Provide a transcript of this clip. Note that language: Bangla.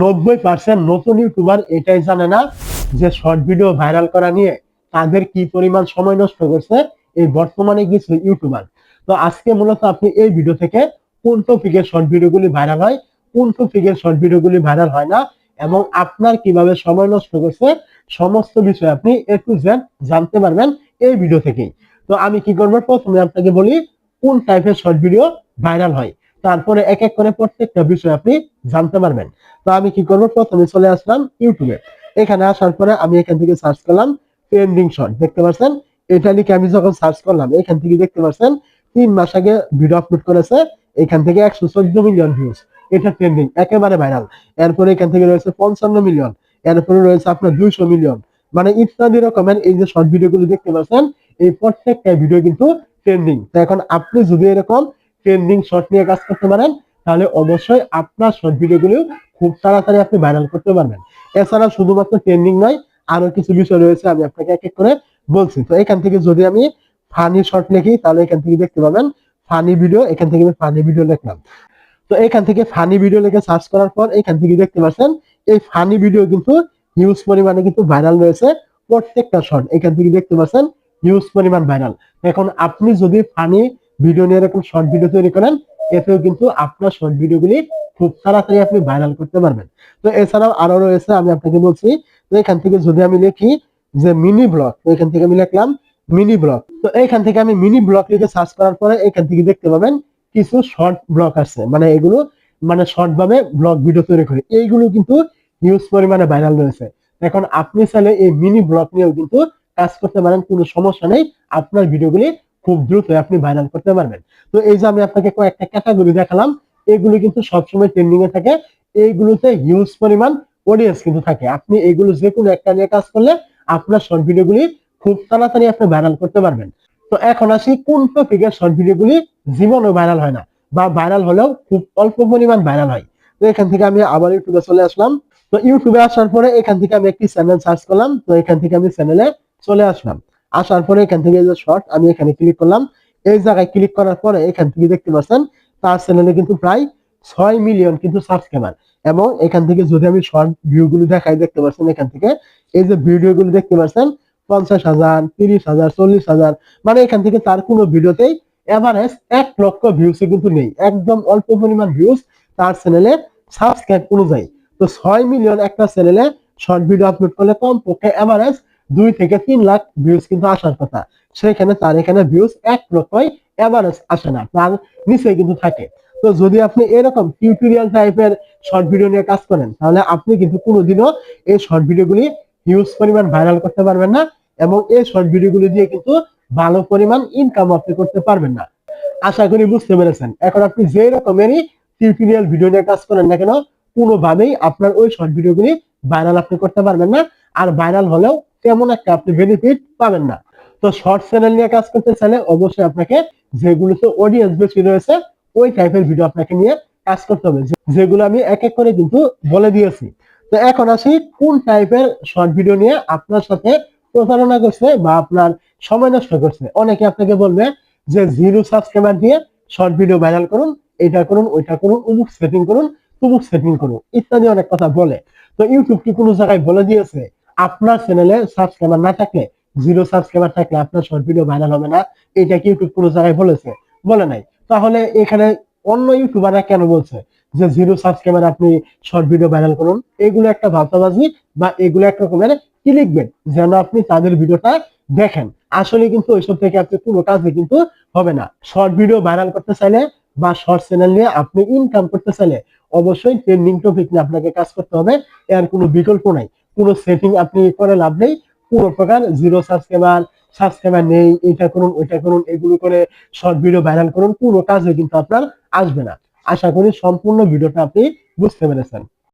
নব্বই পার্সেন্ট নতুন ইউটিউবার এটাই জানে না যে শর্ট ভিডিও ভাইরাল করা নিয়ে তাদের কি পরিমাণ সময় নষ্ট করছে এই বর্তমানে কিছু ইউটিউবার তো আজকে মূলত আপনি এই ভিডিও থেকে কোন টপিকের শর্ট ভিডিওগুলি ভাইরাল হয়, কোন টপিকের শর্ট ভিডিওগুলি ভাইরাল হয় না, এবং আপনার কীভাবে সময় নষ্ট করছে, সমস্ত বিষয় আপনি এ টু জানতে পারবেন এই ভিডিও থেকেই। তো আমি কি করব? প্রথমে আপনাকে বলি কোন টাইপের শর্ট ভিডিও ভাইরাল হয়। তারপরে এক এক করে প্রত্যেকটা বিষয় আপনি জানতে পারবেন। তো আমি কি করব? প্রথমে চলে আসলাম ইউটিউবে। এখানে আসার পরে আমি এখান থেকে সার্চ করলাম ট্রেন্ডিং শর্ট দেখতে পাচ্ছেন এটা লিখে আমি যখন সার্চ করলাম, এখান থেকে দেখতে পাচ্ছেন তিন মাস আগে ভিডিও আপলোড করেছে, এখান থেকে একশো চোদ্দ মিলিয়ন ভিউজ এটা ট্রেন্ডিং একেবারে ভাইরাল এরপরে এখান থেকে রয়েছে পঞ্চান্ন মিলিয়ন এরপরে রয়েছে আপনার দুইশো মিলিয়ন মানে ইত্যাদি রকমের এই যে শর্ট ভিডিও গুলো দেখতে পাচ্ছেন এই প্রত্যেকটা ভিডিও কিন্তু ট্রেন্ডিং তো এখন আপনি যদি এরকম ট্রেন্ডিং শর্ট নিয়ে কাজ করতে পারেন, তাহলে অবশ্যই আপনার শর্ট ভিডিওগুলো খুব তাড়াতাড়ি আপনি ভাইরাল করতে পারবেন। এছাড়া শুধুমাত্র ট্রেন্ডিং নয় আরও কিছু বিষয় রয়েছে আমি আপনাকে এক এক করে বলছি। তো এখান থেকে যদি আমি ফানি শর্ট লিখি, তাহলে এখান থেকে দেখতে পাবেন ফানি ভিডিও এখান থেকে আমি ফানি ভিডিও লিখলাম। তো এখান থেকে ফানি ভিডিও লিখে সার্চ করার পর এখান থেকে দেখতে পাচ্ছেন, এই ফানি ভিডিও কিন্তু হিউজ পরিমাণে কিন্তু ভাইরাল রয়েছে, প্রত্যেকটা শর্ট এখান থেকে দেখতে পাচ্ছেন হিউজ পরিমাণ ভাইরাল এখন আপনি যদি ফানি ভিডিও নিয়ে এরকম শর্ট ভিডিও তৈরি করেন, এতেও কিন্তু আপনার শর্ট ভিডিওগুলি খুব তাড়াতাড়ি আপনি ভাইরাল করতে পারবেন। তো এছাড়াও আরও রয়েছে, আমি আপনাকে বলছি, তো এখান থেকে যদি আমি লিখি যে মিনি ব্লগ তো এখান থেকে আমি লিখলাম মিনি ব্লগ তো এখান থেকে আমি মিনি ব্লগ লিখে সার্চ করার পরে এখান থেকে দেখতে পাবেন কিছু শর্ট ব্লগ আছে। মানে এগুলো মানে শর্ট ভাবে ব্লগ ভিডিও তৈরি করে। এইগুলো কিন্তু হিউজ পরিমাণে ভাইরাল রয়েছে। এখন আপনি চাইলে এই মিনি ব্লগ নিয়েও কিন্তু কাজ করতে পারেন, কোনো সমস্যা নেই। আপনার ভিডিওগুলি খুব দ্রুত আপনি ভাইরাল করতে পারবেন। তো এই যে আমি আপনাকে কয়েকটা ক্যাটাগরি দেখালাম, এগুলো কিন্তু সবসময় ট্রেন্ডিং এ থাকে। এইগুলোতে হিউজ পরিমাণ অডিয়েন্স কিন্তু থাকে। আপনি এগুলো যে কোনো একটা নিয়ে কাজ করলে আপনার শর্ট ভিডিওগুলি খুব তাড়াতাড়ি আপনি ভাইরাল করতে পারবেন। তো এখন আসি, কোন টপিকের শর্ট ভিডিওগুলি জীবনে ভাইরাল হয় না বা ভাইরাল হলেও খুব অল্প পরিমাণ ভাইরাল হয়? তো এখান থেকে আমি আবার ইউটিউবে চলে আসলাম। তো ইউটিউবে আসার পরে এখান থেকে আমি একটি চ্যানেল সার্চ করলাম। তো এখান থেকে আমি চ্যানেলে চলে আসলাম। আসার পরে এখান থেকে শর্ট আমি এখানে ক্লিক করলাম। এই জায়গায় ক্লিক করার পরে এখান থেকে দেখতে পাচ্ছেন, তার চ্যানেলে কিন্তু প্রায় ছয় মিলিয়ন কিন্তু সাবস্ক্রাইবার এবং এখান থেকে যদি আমি শর্ট ভিউ গুলো দেখাই, দেখতে পাচ্ছেন এখান থেকে, এই যে ভিডিও গুলো দেখতে পাচ্ছেন, পঞ্চাশ হাজার, তিরিশ হাজার, চল্লিশ হাজার মানে এখান থেকে তার কোনো ভিডিওতেই এভারেজ এক লক্ষ ভিউজ কিন্তু নেই। একদম অল্প পরিমাণ ভিউজ তার চ্যানেলে সাবস্ক্রাইব অনুযায়ী। তো ছয় মিলিয়ন একটা চ্যানেলে শর্ট ভিডিও আপলোড করলে কমপক্ষে এভারেজ দুই থেকে তিন লাখ ভিউজ কিন্তু আসার কথা। সেখানে তার এখানে ভিউজ এক লক্ষই এভারেজ আসে না, তার নিচে কিন্তু থাকে। তো যদি আপনি এরকম টিউটোরিয়াল টাইপের শর্ট ভিডিও নিয়ে কাজ করেন, তাহলে আপনি কিন্তু কোনোদিনও এই শর্ট ভিডিওগুলি হিউজ পরিমাণ ভাইরাল করতে পারবেন না এবং এই শর্ট ভিডিওগুলি দিয়ে কিন্তু ভালো পরিমাণ ইনকাম আপনি করতে পারবেন না। আশা করি বুঝতে পেরেছেন। এখন আপনি যে রকমেরই টিউটোরিয়াল ভিডিও নিয়ে কাজ করেন না কেন, কোনোভাবেই আপনার ওই শর্ট ভিডিওগুলি ভাইরাল আপনি করতে পারবেন না। আর ভাইরাল হলেও তেমন একটা আপনি বেনিফিট পাবেন না। তো শর্ট চ্যানেল নিয়ে কাজ করতে চাইলে অবশ্যই আপনাকে যেগুলোতে অডিয়েন্স বেশি রয়েছে, ওই টাইপের ভিডিও আপনাকে নিয়ে কাজ করতে হবে। যেগুলো আমি এক এক করে কিন্তু বলে দিয়েছি। তো এখন আসি কোন টাইপের শর্ট ভিডিও নিয়ে আপনার সাথে প্রতারণা করছে বা আপনার সময় নষ্ট করছে। অনেকে আপনাকে বলবে যে, জিরো সাবস্ক্রাইবার দিয়ে শর্ট ভিডিও ভাইরাল করুন, এটা করুন, ওইটা করুন উমুক সেটিং করুন, তুমুক সেটিং করুন, ইত্যাদি অনেক কথা বলে। তো ইউটিউব কি কোনো জায়গায় বলে দিয়েছে আপনার চ্যানেলে সাবস্ক্রাইবার না থাকলে জিরো সাবস্ক্রাইবার থাকলে আপনার শর্ট ভিডিও ভাইরাল হবে না। এটা কি ইউটিউব কোনো জায়গায় বলেছে? বলে নাই। তাহলে এখানে অন্য ইউটিউবাররা কেন বলছে যে জিরো সাবস্ক্রাইবার আপনি শর্ট ভিডিও ভাইরাল করুন? এগুলো একটা ভাবতাবাজি বা এগুলো এক রকমের কি লিখবেন যেন আপনি তাদের ভিডিওটা দেখেন। আসলে কিন্তু ওইসব থেকে আপনি কোনো কাজে কিন্তু হবে না। শর্ট ভিডিও ভাইরাল করতে চাইলে বা শর্ট চ্যানেল নিয়ে আপনি ইনকাম করতে চাইলে অবশ্যই ট্রেন্ডিং টপিক নিয়ে আপনাকে কাজ করতে হবে। এর কোনো বিকল্প নাই। কোনো সেটিং আপনি করে লাভ নেই। পুরো প্রকার জিরো সাবস্ক্রাইবার সাবস্ক্রাইবার নেই এটা করুন, ওইটা করুন, এগুলো করে শর্ট ভিডিও ভাইরাল করুন পুরো কাজে কিন্তু আপনার আসবে না। আশা করি সম্পূর্ণ ভিডিওটা আপনি বুঝতে পেরেছেন।